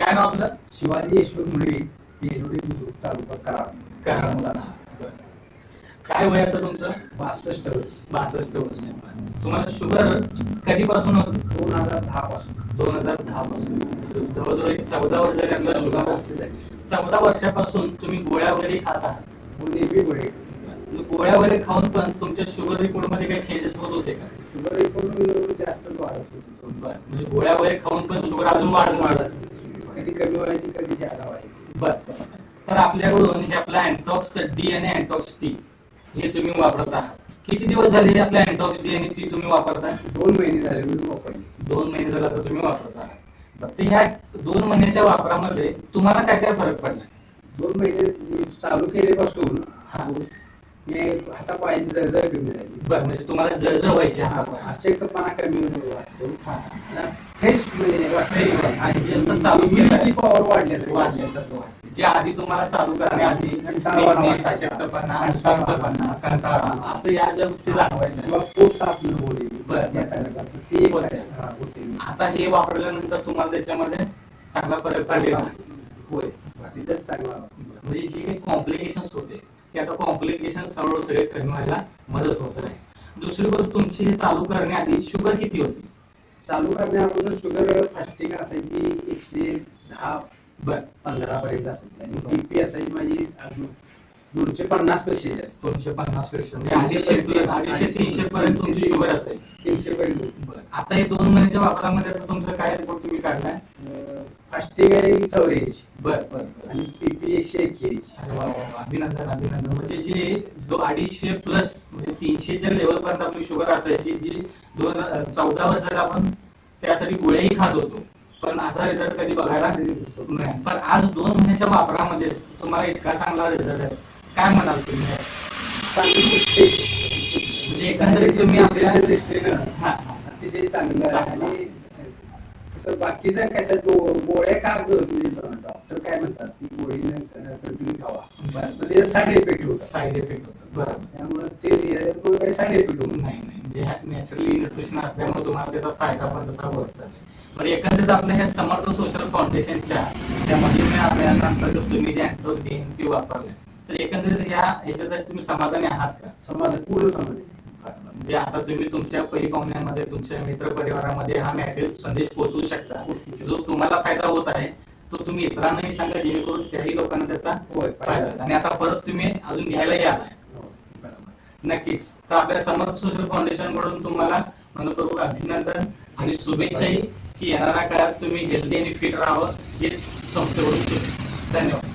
काय नाव आपलं? शिवाजी यशवंत मुळे येरवडे बुद्रुक तालुका कराड करा काय वय आता तुमचं? बासष्ट वर्ष. बासष्ट वर्ष. तुम्हाला शुगर कधीपासून होत? दोन हजार दहा पासून. दोन हजार दहा पासून. जवळजवळ एक चौदा वर्ष आपल्याला शुगर चौदा वर्षापासून तुम्ही गोळ्या वगैरे खात आहात. नेहमी मुळे गोळ्या वगैरे खाऊन पण तुमच्या शुगर रिपोर्टमध्ये काही चेंजेस होत होते का? शुगर एकूण जास्तच वाढत होती. म्हणजे गोळ्या वगैरे खाऊन पण शुगर अजून वाढत वाढत कमी व्हायची कधी जादा व्हायची. बर. तर आपल्याकडून हे आपला अँटॉक्स डी आणि अँटॉक्स टी हे तुम्ही वापरत आहात. किती दिवस झाले हे आपल्या अँटॉक्स डी आणि टी तुम्ही वापरता दोन महिने झाले मी वापरली. दोन महिने झाला तर तुम्ही वापरत आहात. तर ह्या दोन महिन्याच्या वापरामध्ये तुम्हाला काय काय फरक पडला? दोन महिने चालू केल्यापासून. मी हातापायाची जळजळ कमी झाली बरं म्हणजे तुम्हाला जळजळ व्हायची हा अशक्तपणा कमी वाटतो. फ्रेश म्हणजे. आणि जसं चालू केलं पॉवर वाढल्या वाढल्यासारखं वाटतं. जे आधी तुम्हाला चालू करण्याआधी. अशक्तपणा अस्वस्थपणा कंटाळा असं या ज्या गोष्टी जाणवायच्या किंवा पोट साफ न बरं. ते होते. आता हे वापरल्यानंतर तुम्हाला त्याच्यामध्ये चांगला फरक पडलेला होय चांगला. म्हणजे जे काही कॉम्प्लिकेशन होते ते आता कॉम्प्लिकेशन सर्व सगळे कमी व्हायला मदत होत आहे. दुसरी गोष्ट तुमची हे चालू करण्याआधी शुगर किती होती? चालू करण्या अगोदर शुगर फास्टिंग असायची एकशे दहा पंधरा पर्यंत असायची. आणि बीपी असायची माझी दोनशे पन्नासपेक्षा जास्त. दोनशे पन्नासपेक्षा. म्हणजे अडीचशे तीनशे पर्यंत तुमची शुगर असायची. तीनशे पर्यंत. आता हे दोन महिन्याच्या वापरामध्ये तुमचं काय रिपोर्ट तुम्ही काढलाय? फास्टिंग आहे चौऱ्याऐंशी. बर बर. आणि बीपी एकशे एक्क्याऐंशी अरे वा वा वा. अभिनंदन अभिनंदन. म्हणजे जे दो अडीचशे प्लस म्हणजे तीनशेच्या लेवल पर्यंत आपली शुगर असायची जी दोन चौदा वर्षात आपण त्यासाठी गोळ्याही खात होतो. पण असा रिझल्ट कधी बघायला नाही. पण आज दोन महिन्याच्या वापरामध्ये तुम्हाला इतका चांगला रिझल्ट आहे. काय म्हणाल तुम्ही? चांगली गोष्ट आहे. म्हणजे एकंदरीत तुम्ही आपल्या आपल्या दृष्टीनं हा, हा. अतिशय चांगलं आहे. आणि बाकीचं कसं गो- गोळ्या का डॉक्टर काय म्हणतात की गोळी कंटिन्यू खावा. पण त्याचा साईड इफेक्ट होतात साईड इफेक्ट होतो बरोबर त्यामुळे ते काही साईड इफेक्ट होत नाही. नाही जे नॅचरली न्यूट्रिशन असल्यामुळे तुम्हाला त्याचा फायदा पण तसा होत चालेल बरं एकंदरीत आपल्या ह्या समर्थ सोशल फाउंडेशनच्या त्यामध्ये मी आपल्याला अंतर्गत तुम्ही जे अँट्रो डी वापरले तर एकंदरीत या ह्याच्यासाठी तुम्ही समाधानी आहात का? समाज पूर्ण समाज म्हणजे आता तुम्ही तुमच्या परी पाहुण्यांमध्ये तुमच्या मित्र परिवारामध्ये हा मेसेज संदेश पोहोचवू शकता. जो तुम्हाला फायदा होत आहे तो तुम्ही इतरांनाही सांगा जेणेकरून त्याही लोकांना त्याचा फायदा. आणि आता परत तुम्ही अजून घ्यायलाही आलाय नक्कीच. तर आपल्या समर्थ सोशल फाउंडेशनकडून तुम्हाला मनपूर्वक अभिनंदन आणि शुभेच्छाही की येणाऱ्या काळात तुम्ही हेल्दी आणि फिट राहावं हेच संस्थेकडून धन्यवाद.